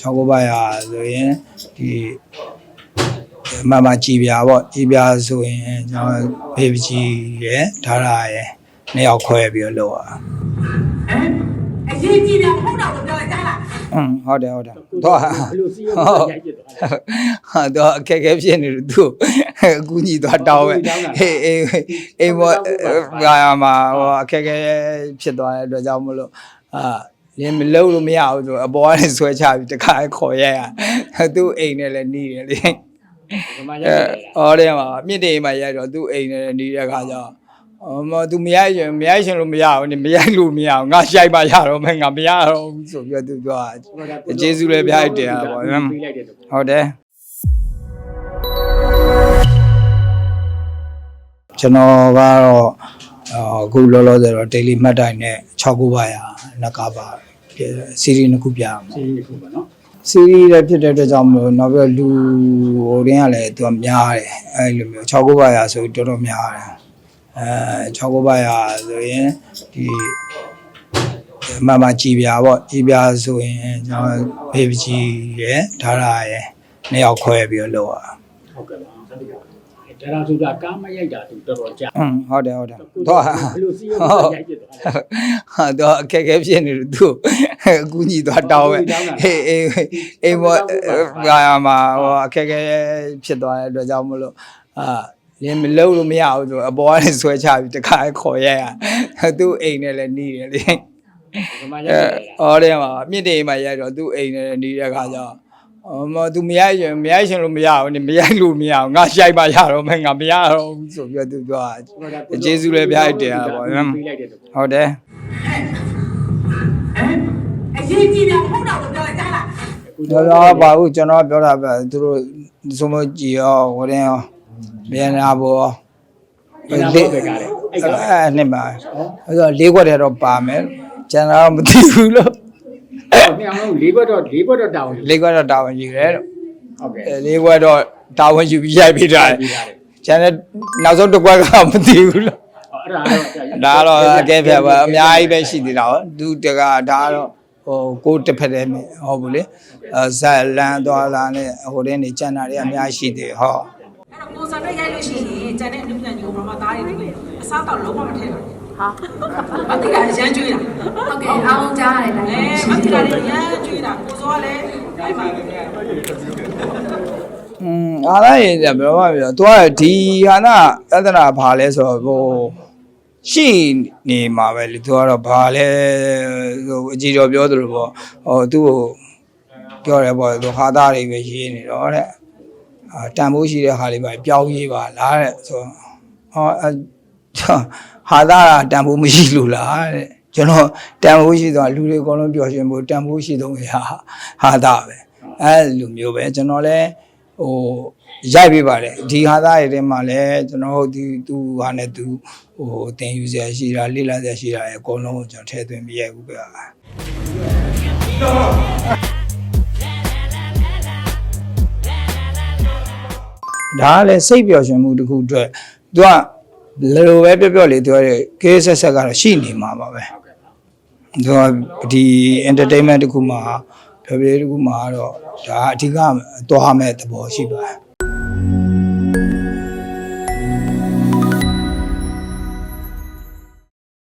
6ခုပါရဆိုရင်ဒီမမကြည်ပြာပေါ့ကြည်ပြာဆိုရင်ကျွန်တော်ဘေဘကြီးရယ်ဒါရာရယ်နှစ်ယောက်ခွဲပြီးတော့လုပ်ရအောင်အရေးကြီးတယ်ဖုန်းတော်ကိုပြောလိုက်ကြလားอืมဟုတ်တယ်ဟုတ်တယ်တော့ဘယ်လိုစီးရောရိုက်ပြစ်သွားလဲဟာတော့အခက်အခဲဖြစ်နေလို့သူ့ကိုအကူကြီးသွားတောင်းပဲအေးအေးအေးဘောဟာမှာဟိုအခက်အခဲဖြစ်သွားတဲ့အတွက်ကြောင့်မလို့အာ လင်းမလုံးလို့မရဘူးဆိုအပေါ်ကနေဆွဲချပြီးတခါခေါ်ရရသူ့အိမ်နဲ့လည်းနေတယ်လေဒီမှာရိုက်အဲပြစ်တာဟောတယ်မှာမြင့်တေးမှာရိုက်တော့သူ့အိမ်နဲ့လည်းနေတဲ့ခါကျတော့အော်မသူမရိုက်ရင်မရိုက်ရှင်လို့မရဘူးနေမရိုက်လို့မရဘူးငါရှိုက်ပါရတော့မယ်ငါမရတော့ဘူးဆိုပြီးတော့သူပြောတာကျေးဇူးလည်းပြရတဲ့ပါပေါ့ပေးလိုက်တဲ့တော့ဟုတ်တယ်ကျွန်တော်ကတော့အော်အခုလောလောဆယ်တော့ daily မှတ်တိုင်နဲ့6ခုပါရနှစ်ကားပါ စီရီနှစ်ခုပြရမှာ စီးရီးခုပါနော်စီရီလည်းဖြစ်တဲ့အတွက်ကြောင့်မလို့နောက်ပြီးတော့လူဟိုတင်းကလည်းသူကများတယ်အဲ့လိုမျိုး6ခုပါရဆိုတော်တော်များတယ်အဲ6ခုပါရဆိုရင်ဒီမမကြည်ပြာပေါ့ကြည်ပြာဆိုရင်ကျွန်တော်ဘေဘကြီးရယ်ဒါရာရယ်နှစ်ယောက်ခွဲပြီးတော့လုပ်ရအောင်ဟုတ်ကဲ့ပါ ဒါရာဆိုတာကားမရိုက်တာသူတော်တော်ကြာอืมဟုတ်တယ်ဟုတ်တယ်တော့ဘယ်လိုစီးရောရိုက်ပြစ်သွားလဲဟာတော့အခက်အခဲဖြစ်နေလို့သူ့ကိုအကူကြီးသွားတောင်းပဲအေးအေးအေးဘောဟာမှာဟိုအခက်အခဲဖြစ်သွားတဲ့အတွက်ကြောင့်မလို့အာလင်းမလုံးလို့မရဘူးဆိုအပေါ်ကနေဆွဲချပြီးတခါခေါ်ရရသူ့အိမ်နဲ့လည်းနေတယ်လေဒီမှာရိုအဲက်ပြစ်တာဟောတယ်မှာမြင့်တေးမှာရိုက်တော့သူ့အိမ်နဲ့နေတဲ့ခါကျတော့အော် မသူမရိုက်ရင်မရိုက်ရှင်လို့မရဘူးနေမရိုက်လို့မရဘူးငါရှိုက်ပါရတော့မယ်ငါမရတော့ဘူးဆိုပြီးတော့သူပြောတာကျေးဇူးလည်းပြရတဲ့ပါပေါ့ပေးလိုက်တဲ့တော့ဟုတ်တယ်အရေးကြီးတယ်ဖုန်းတော်ကိုပြောလိုက်ကြလားကျွန်တော်ပါဘူးကျွန်တော်ပြောတာပဲသူတို့စုံမကြည်ရောဝရင်ရောပြန်လာဘောဒီနာဘောပဲကားလေအဲ့ကအဲ့နှစ်ပါအဲ့တော့လေးခွက်တည်းတော့ပါမယ်ကျွန်တော်မသိဘူးလို့ နှစ်အောင်လုံး၄ဘက်တော့၄ဘက်တော့တောင်းတယ်လေးခွက်တော့တာဝန်ယူတယ်လို့ဟုတ်ကဲ့အဲလေးခွက်တော့တာဝန်ယူပြီးရိုက်ပြီးတာပြီးတာလေကျွန်တော်နောက်ဆုံးတစ်ခွက်ကမသိဘူးလို့အဲ့ဒါတော့ဒါကတော့အကဲဖြတ်ပါအများကြီးပဲရှိသေးတာဟောသူတကဒါကတော့ဟိုကိုယ်တစ်ဖက်တည်းမဟုတ်ဘူးလေအဲဇက်လန်သွားလာနဲ့ဟိုတင်းနေကြံတာတွေအများကြီးရှိသေးဟောအဲ့တော့ကိုယ်စားတက်ရိုက်လို့ရှိရင်ကျန်တဲ့အနုပညာညီကိုဘာမှသားရည်တွေအစားတော့လုံးဝမထည့်ပါဘူး ဟာမတိတာရမ်းကျွေးတာဟုတ်ကဲ့အားလုံးကြားရတယ်အဲလည်းမတိတာရမ်းကျွေးတာကိုစောကလည်းအဲ့မှာอืมအားရရင်ဘယ်လိုမှပြောသူကဒီဟာနာသဒ္ဒနာဘာလဲဆိုတော့ဟိုရှိနေမှာပဲလေသူကတော့ဘာလဲဟိုအကြည့်တော်ပြောသလိုပေါ့ဟိုသူ့ကိုပြောတယ်ပေါ့သူဟာသားတွေပဲရေးနေတော့တဲ့အာတန်ဖိုးရှိတဲ့ဟာလေးပါပျောက်ရေးပါလားတဲ့ဆိုဟောအ ဟာသားကတန်ဖိုးမရှိလို့လားတဲ့ကျွန်တော်တန်ဖိုးရှိတော့လူတွေအကုန်လုံးပျော်ရွှင်ဖို့တန်ဖိုးရှိဆုံးရာဟာသားပဲအဲလိုမျိုးပဲကျွန်တော်လည်းဟိုရိုက်ပေးပါတယ်ဒီဟာသားတွေထဲမှာလည်းကျွန်တော်တို့ဒီသူဟာနဲ့သူဟိုတင်ယူစရာရှိတာလေ့လာစရာရှိတာအကုန်လုံးကိုကျွန်တော်ထည့်သွင်းပြရိုက်ဘူးပြဒါကလည်းစိတ်ပျော်ရွှင်မှုတစ်ခုအတွက်သူက လိုလိုပဲပြောပြောလေသူကကေးဆက်ဆက်ကတော့ရှိနေမှာပါပဲသူကဒီ entertainment တစ်ခုမှာဖျော်ဖြေတစ်ခုမှာတော့ဒါအဓိကသွားမဲ့သဘောရှိပါတယ်